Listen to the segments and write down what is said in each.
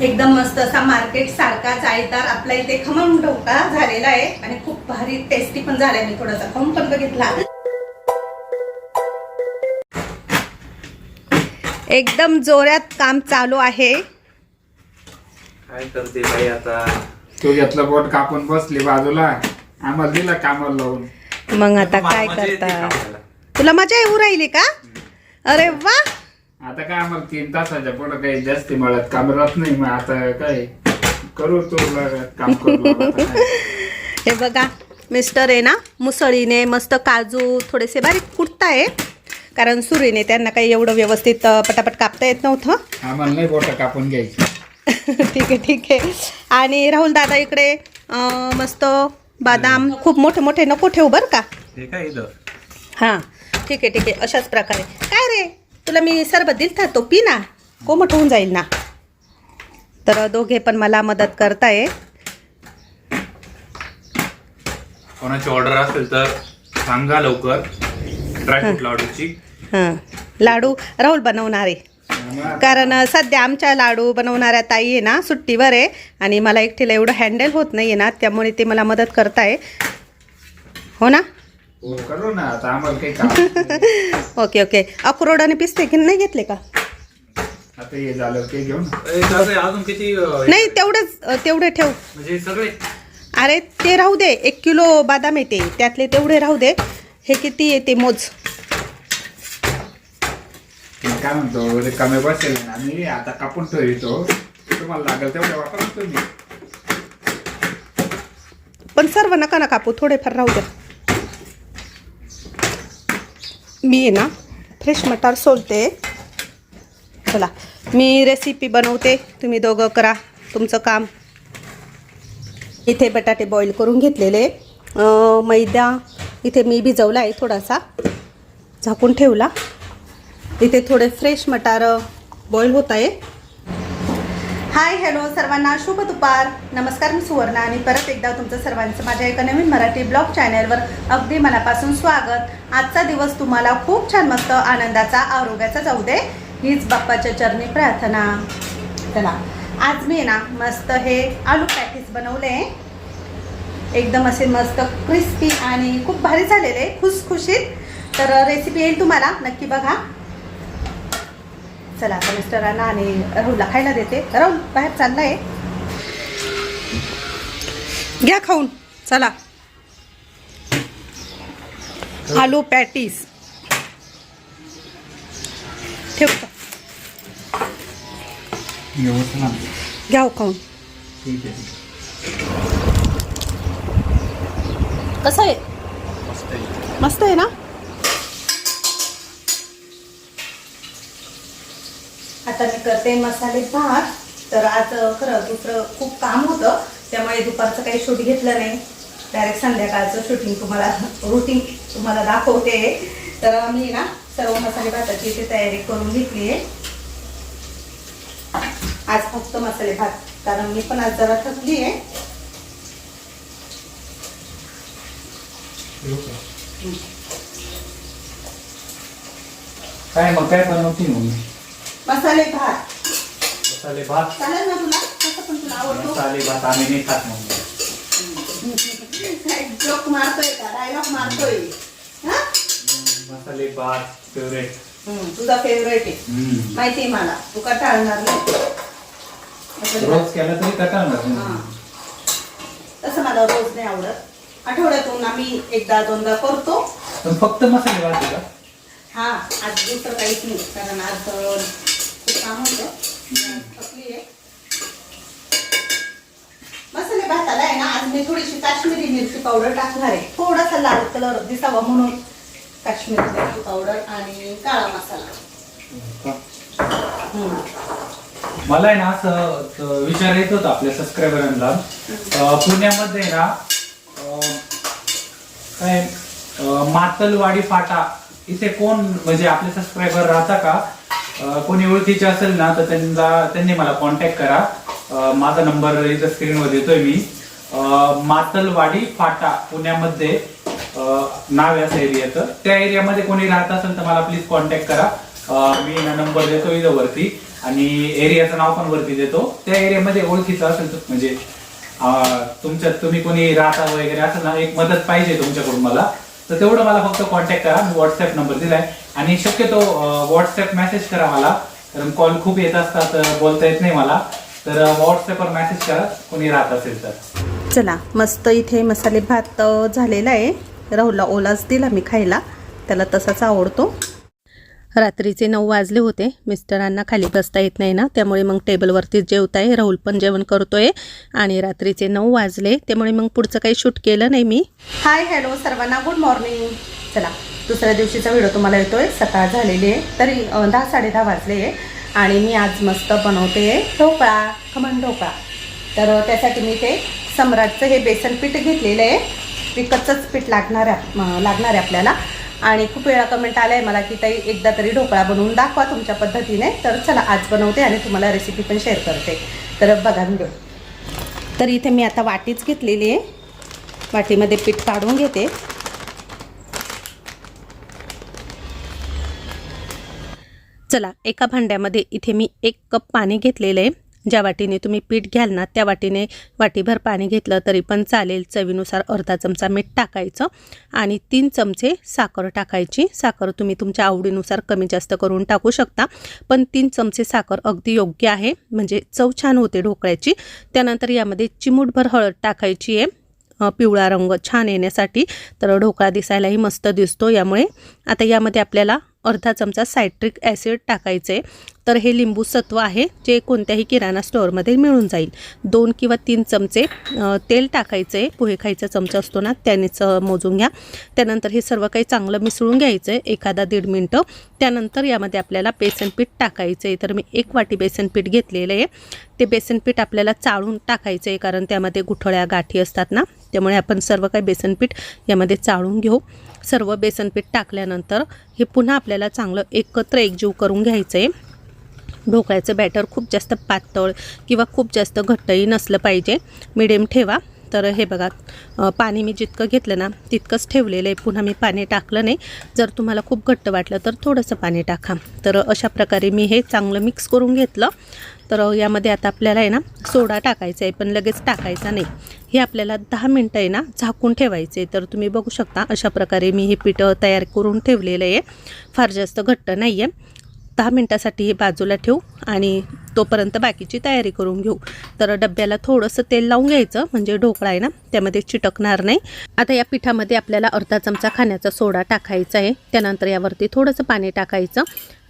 एकदम मस्त असा मार्केट सारखा जाळीदार आपल्या इथे खमंग ढोका झालेला आहे. आणि खूप भारी टेस्टी पण झालाय. मी थोडासा खाऊन पण बघितला. एकदम जोरात काम चालू आहे. काय करते बाई आता? तू घेतलं बोट कापून बसली बाजूला. आम्हाला दिलं कामाला लावून. मग आता काय करता. तुला मजा येऊ राहिली का? अरे वा! आता काय आम्हाला तीन तासाच्या पुढे काही जास्ती मिळत काम राहत नाही मग आता काय करू तुला काम करू लागा आता काय. हे बघा मिस्टर आहे ना मुसळीने मस्त काजू थोडेसे बारीक कुटताय. कारण सुरीने त्यांना काही एवढं व्यवस्थित अं, पटापट कापता येत नव्हतं. आम्हाला नाही बोट कापून घ्यायची. ठीक आहे ठीक आहे. आणि राहुल दादा इकडे अं, मस्त बादाम खूप मोठे मोठे नको ठेवू बरं का? हे काय इथं? हां ठीक आहे ठीक आहे. अशाच प्रकारे. काय रे? तुला मी सरबत दिलता तो पी ना कोमट होऊन जाईल ना. तर दोघे पण मला मदत करताय. कोणाची ऑर्डर असेल तर सांगा लवकर. ड्रायफ्रूट लाडूची. हां. लाडू राहुल बनवणार. आहे कारण सध्या आमच्या लाडू बनवणाऱ्या ताई आहे ना सुट्टीवर आहे. आणि मला एकटीला एवढं हँडल होत नाही आहे ना त्यामुळे ते मला मदत करताय. हो ना? करू ना आता आम्हाला काही काम नाही. Okay okay. अक्रोड आणि पिस्ते की नाही घेतले का? आता हे झालं ते घेऊ ना. ए, चालतंय, अजून किती अं, नाही तेवढंच तेवढे ठेव. म्हणजे सगळे? अरे ते राहू दे. एक किलो बादाम येते. त्यातले तेवढे राहू दे. हे किती येते मोज? ते काय म्हणतो ते कमी बसेल ना आता कापून ठेवतो. तुम्हाला लागेल तेवढं वापरा तुम्ही. पण सर्व नका ना कापू थोडेफार राहू दे. मी आहे ना फ्रेश मटार सोलते. चला मी रेसिपी बनवते. तुम्ही दोघं करा तुमचं काम. इथे बटाटे बॉईल करून घेतलेले. मैदा इथे मी भिजवला आहे थोडासा. झाकून ठेवला. इथे थोडे फ्रेश मटार बॉईल होत आहे. हाय हॅलो सर्वांना शुभ दुपार. नमस्कार मी सुवर्णा आणि परत एकदा तुमचं सर्वांचं माझ्या एका नवीन मराठी ब्लॉग चॅनलवर अगदी मनापासून स्वागत. आजचा दिवस तुम्हाला खूप छान मस्त आनंदाचा आरोग्याचा जाऊ दे हीच बाप्पाच्या चरणी प्रार्थना. चला आज मी ना मस्त हे आलू पॅटीस बनवले. एकदम असे मस्त क्रिस्पी आणि खूप भारी झालेले खुसखुशीत. तर रेसिपी येईल तुम्हाला नक्की बघा. चला आता मिस्टरांना आणि राहुलला खायला देते. राहुल बाहेर चाललाय. घ्या खाऊन. चला. आलू पॅटीस. ठेव घ्या हो खाऊन. कसं आहे. मस्त आहे ना? आता मी करते मसाले भात. तर आज खरं दुसरं खूप काम होतं. त्यामुळे दुपारचं काही शूट घेतलं नाही. डायरेक्ट संध्याकाळचं शूटिंग तुम्हाला रुटीन तुम्हाला दाखवते. तर मी ना सर्व मसाले भाताची इथे तयारी करून घेतली आहे. आज फक्त मसाले भात कारण मी पण आज जरा थकली आहे. काय मग काय बनवते मग मसाले भात. मसाले भात. चालेल ना तुला? कसं पण तुला आवडतो. मसाले भात आम्ही नाही खात मग. जोक मारतोय का? डायलॉग मारतोय. हा? मसाले भात फेवरेट हम्म, तुझा फेवरेट आहे. माहिती आहे मला. तू टाळणार नाही. मसाले भात. रोज केला तरी कटाळणार हा. तसं मला रोज नाही आवडत. आठवड्यातून आम्ही एकदा दोनदा करतो. पण फक्त मसाले भात आहे का? हा आज दुसरं काहीच नाही. कारण आज अं, काम होतं. थकली आहे मसाले भाताला आहे ना आज मी थोडीशी काश्मीरी मिरची पावडर टाकणार आहे. थोडासा लाल कलर दिसावा म्हणून काश्मीरी मिरची पावडर आणि काळा मसाला. मला आहे ना असं विचारायचं होतं आपल्या सबस्क्रायबरांना पुण्यामध्ये ना काय मातलवाडी फाटा. इथे कोण म्हणजे आपले सबस्क्रायबर राहता का? कोणी ओळखीचे असेल ना तर त्यांना त्यांनी मला कॉन्टॅक्ट करा. माझा नंबर इथं स्क्रीनवर देतोय मी. मातलवाडी फाटा पुण्यामध्ये नाव या असं एरियाचं. त्या एरियामध्ये कोणी राहत असेल तर मला प्लीज कॉन्टॅक्ट करा. मी मी नंबर देतो इथं वरती. आणि एरियाचं नाव पण वरती देतो. त्या एरियामध्ये ओळखीचं असेल तर म्हणजे तुमच्यात तुम्ही कोणी राहता वगैरे असेल ना एक मदत पाहिजे तुमच्याकडून मला. तर तेवढं मला फक्त कॉन्टॅक्ट करा. मी व्हॉट्सअप नंबर दिलाय. आणि शक्यतो व्हॉट्सअप मेसेज करा मला. कारण कॉल खूप येत असतात बोलता येत नाही मला. तर व्हॉट्सअपवर मेसेज करा. कोणी राहत असेल तर. चला मस्त इथे मसाले भात झालेला आहे. राहुलला ओलाच दिला मी खायला. त्याला तसाच आवडतो. रात्रीचे नऊ वाजले होते. मिस्टरांना खाली बसता येत नाही ना त्यामुळे मग टेबलवरतीच जेवत आहे राहुल पण जेवण करतोय. आणि रात्रीचे नऊ वाजले त्यामुळे मग पुढचं काही शूट केलं नाही मी. हाय हॅलो सर्वांना गुड मॉर्निंग. चला दुसऱ्या दिवशीचा व्हिडिओ तुम्हाला येतोय. सकाळ झालेली आहे तरी दहा साडेदहा वाजले आहे. आणि मी आज मस्त बनवते ढोकळा. खमण ढोकळा. तर त्यासाठी मी ते सम्राटचं हे बेसन पीठ घेतलेलं आहे. विकतचंच पीठ लागणार आहे लागणार आहे आपल्याला. आणि खूप वेळा कमेंट आलं आहे मला की ताई एकदा तरी ढोकळा बनवून दाखवा तुमच्या पद्धतीने. तर चला आज बनवते आणि तुम्हाला रेसिपी पण शेअर करते. तर बघा व्हिडिओ तर इथे मी आता वाटीच घेतलेली आहे. वाटीमध्ये पीठ काढून घेते. चला एका भांड्यामध्ये इथे मी एक कप पाणी घेतलेलं आहे. ज्या वाटीने तुम्ही पीठ घ्याल ना त्या वाटीने वाटीभर पाणी घेतलं तरी पण चालेल. चवीनुसार अर्धा चमचा मीठ टाकायचं आणि तीन चमचे साखर टाकायची. साखर तुम्ही तुमच्या आवडीनुसार कमी जास्त करून टाकू शकता पण तीन चमचे साखर अगदी योग्य आहे. म्हणजे चव छान होते ढोकळ्याची. त्यानंतर यामध्ये चिमूटभर हळद टाकायची आहे. पिवळा रंग छान येण्यासाठी. तर ढोकळा दिसायलाही मस्त दिसतो यामुळे. आता यामध्ये आपल्याला अर्धा चमचा सायट्रिक ॲसिड टाकायचं. आहे तर हे लिंबू सत्व आहे जे कोणत्याही किराणा स्टोअरमध्ये मिळून जाईल. दोन किंवा तीन चमचे तेल टाकायचं. आहे पोहे खायचा चमचा असतो ना त्यानेच मोजून घ्या. त्यानंतर हे सर्व काही चांगलं मिसळून घ्यायचं आहे एखादा दीड मिनटं. त्यानंतर यामध्ये आपल्याला बेसन पीठ टाकायचं. आहे तर मी एक वाटी बेसन पीठ घेतलेलं आहे. ते बेसन पीठ आपल्याला चाळून टाकायचं आहे कारण त्यामध्ये गुठळ्या गाठी असतात ना त्यामुळे आपण सर्व काही बेसन पीठ यामध्ये चाळून घेऊ. सर्व बेसन पीठ टाकल्यानंतर हे पुन्हा आपल्याला चांगलं एकत्र एकजीव करून घ्यायचं आहे ढोकळ्याचं बॅटर खूप जास्त पातळ किंवा खूप जास्त घट्टही नसलं पाहिजे. मिडियम ठेवा. तर हे बघा पाणी मी जितकं घेतलं ना तितकंच ठेवलेलं आहे. पुन्हा मी पाणी टाकलं नाही. जर तुम्हाला खूप घट्ट वाटलं तर थोडंसं पाणी टाका. तर अशा प्रकारे मी हे चांगलं मिक्स करून घेतलं. तर यामध्ये आता आपल्याला आहे ना सोडा टाकायचा आहे पण लगेच टाकायचा नाही. हे आपल्याला दहा मिनटं आहे ना झाकून ठेवायचे तर तुम्ही बघू शकता अशा प्रकारे मी हे पीठ तयार करून ठेवलेलं आहे. फार जास्त घट्ट नाही आहे दहा मिनटासाठी हे बाजूला ठेवू आणि तोपर्यंत बाकीची तयारी करून घेऊ. तर डब्याला थोडंसं तेल लावून घ्यायचं म्हणजे ढोकळा आहे ना त्यामध्ये चिटकणार नाही. आता या पिठामध्ये आपल्याला अर्धा चमचा खाण्याचा सोडा टाकायचा आहे. त्यानंतर यावरती थोडंसं पाणी टाकायचं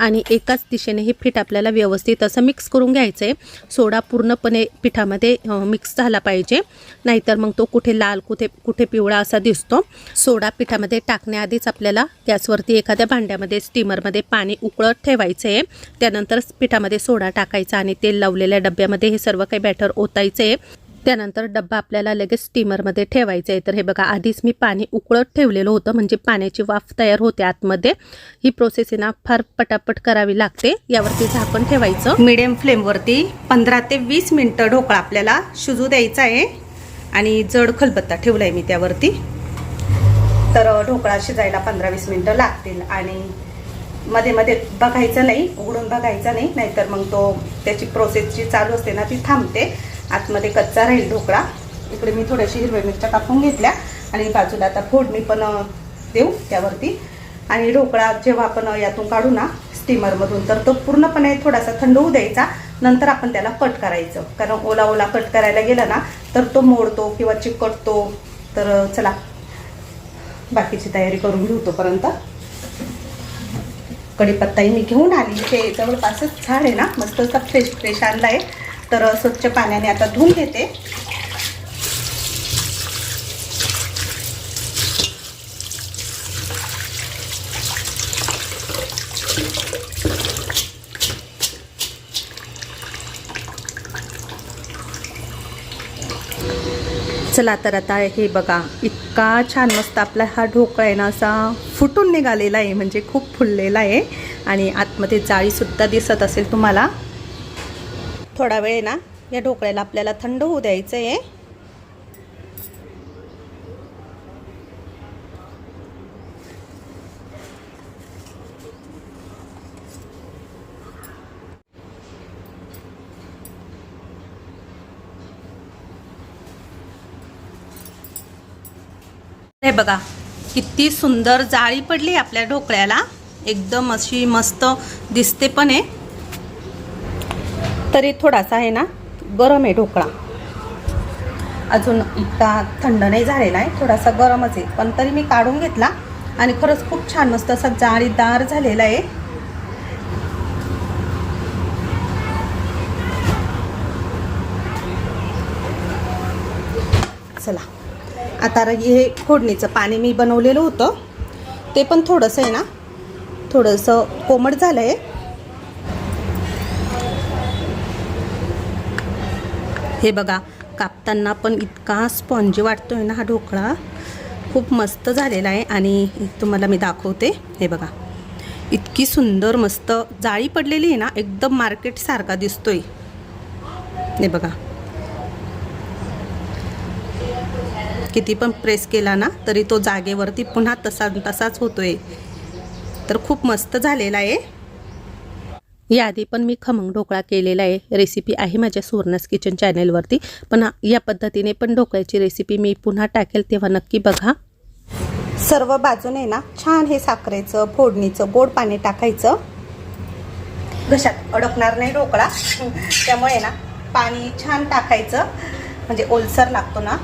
आणि एकाच दिशेने हे पीठ आपल्याला व्यवस्थित असं मिक्स करून घ्यायचं आहे सोडा पूर्णपणे पिठामध्ये मिक्स झाला पाहिजे. नाहीतर मग तो कुठे लाल कुठे कुठे पिवळा असा दिसतो. सोडा पिठामध्ये टाकण्याआधीच आपल्याला गॅसवरती एखाद्या भांड्यामध्ये स्टीमरमध्ये पाणी उकळत ठेवायचं आहे त्यानंतर पिठामध्ये सोडा टाकायचा आणि तेल लावलेल्या डब्यामध्ये हे सर्व काही बॅटर ओतायचं. आहे त्यानंतर डब्बा आपल्याला लगेच स्टीमरमध्ये ठेवायचा. आहे तर हे बघा आधीच मी पाणी उकळत ठेवलेलं होतं. म्हणजे पाण्याची वाफ तयार होते आतमध्ये. ही प्रोसेस ना फार पटापट करावी लागते. यावरती झाकण ठेवायचं. मिडियम फ्लेमवरती पंधरा ते वीस मिनटं ढोकळा आपल्याला शिजू द्यायचा आहे. आणि जड खलबत्ता ठेवला आहे मी त्यावरती. तर ढोकळा शिजायला पंधरा वीस मिनटं लागतील. आणि मध्ये मध्ये बघायचं नाही उघडून बघायचा नाही नाहीतर मग तो त्याची प्रोसेस जी चालू असते ना ती थांबते. आतमध्ये कच्चा राहील ढोकळा. इकडे मी थोड्याशी हिरव्या मिरच्या कापून घेतल्या आणि बाजूला आता फोडणी पण देऊ त्यावरती. आणि ढोकळा जेव्हा आपण यातून काढू ना स्टीमरमधून तर तो पूर्णपणे थोडासा थंड होऊ द्यायचा. नंतर आपण त्याला कट करायचं. कारण ओला ओला कट करायला गेला ना तर तो मोडतो किंवा चिकटतो. तर चला बाकीची तयारी करून घेऊ तोपर्यंत. कढीपत्ताही मी घेऊन आली. ते जवळपासच झाड आहे ना मस्त असा फ्रेश फ्रेश आणला आहे तर स्वच्छ पाण्याने आता धुवून घेते. चला तर आता हे बघा इतका छान मस्त आपला हा ढोकळा आहे ना असा फुटून निघालेला आहे म्हणजे खूप फुललेला आहे. आणि आतमध्ये जाळीसुद्धा दिसत असेल तुम्हाला. थोडा वेळ ना या ढोकळ्याला आपल्याला थंड होऊ द्यायचं आहे हे बघा किती सुंदर जाळी पडली आपल्या ढोकळ्याला. एकदम अशी मस्त दिसते पण आहे. तरी थोडासा आहे ना गरम आहे ढोकळा. अजून इतका थंड नाही झालेला आहे थोडासा गरमच आहे. पण तरी मी काढून घेतला आणि खरंच खूप छान मस्त असा जाळीदार झालेला आहे. चला. आता हे फोडणीचं पाणी मी बनवलेलं होतं. ते पण थोडंसं आहे ना. थोडंसं कोमट झालं आहे हे बघा कापताना पण इतका स्पॉन्जी वाटतोय ना हा ढोकळा. खूप मस्त झालेला आहे आणि तुम्हाला मी दाखवते. हे बघा इतकी सुंदर मस्त जाळी पडलेली आहे ना एकदम मार्केटसारखा दिसतोय. हे बघा किती पण प्रेस केला ना तरी तो जागेवरती पुन्हा तसा तसाच होतोय. तर खूप मस्त झालेला आहे. याआधी पण मी खमंग ढोकळा केलेला आहे. रेसिपी आहे माझ्या सुवर्णस किचन चॅनेलवरती पण या पद्धतीने पण ढोकळ्याची रेसिपी मी पुन्हा टाकेल तेव्हा नक्की बघा. सर्व बाजूने ना छान हे साखरेचं फोडणीचं गोड पाणी टाकायचं. घशात अडकणार नाही ढोकळा. त्यामुळे ना पाणी छान टाकायचं. म्हणजे ओलसर लागतो ना.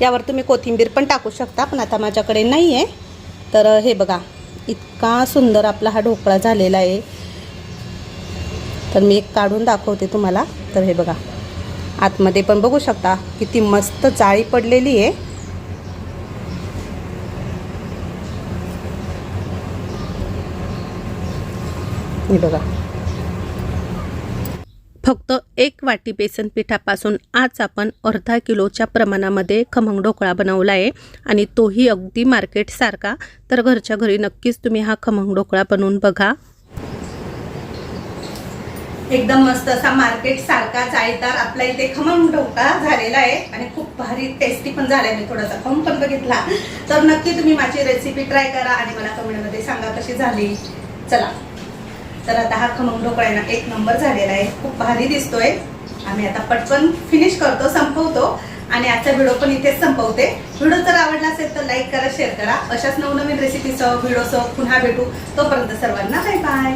यावर तुम्ही कोथिंबीर पण टाकू शकता पण आता माझ्याकडे नाही आहे तर हे बघा इतका सुंदर आपला हा ढोकळा झालेला आहे. तर मी एक काढून दाखवते तुम्हाला. तर हे बघा आतमध्ये पण बघू शकता किती मस्त जाळी पडलेली आहे. हे बघा फक्त एक वाटी बेसन पिठापासून आज आपण अर्धा किलोच्या प्रमाणामध्ये खमंग ढोकळा बनवला आहे आणि तोही अगदी मार्केटसारखा तर घरच्या घरी नक्कीच तुम्ही हा खमंग ढोकळा बनवून बघा. एकदम मस्त असा मार्केट सारखा जाळीदार आपल्या इथे खमंग ढोकळा झालेला आहे आणि खूप भारी टेस्टी पण झालाय. मी थोडासा खाऊन पण बघितला. तर नक्की तुम्ही माझी रेसिपी ट्राय करा आणि मला कमेंटमध्ये सांगा कशी झाली. चला. तर आता हा खमंग ढोकळा ना एक नंबर झालेला आहे. खूप भारी दिसतोय. आम्ही आता पटकन फिनिश करतो संपवतो. आणि आजचा व्हिडिओ पण इथेच संपवते. व्हिडिओ जर आवडला असेल तर लाईक करा शेअर करा. अशाच नवनवीन रेसिपीसह व्हिडिओसह पुन्हा भेटू. तोपर्यंत सर्वांना बाय बाय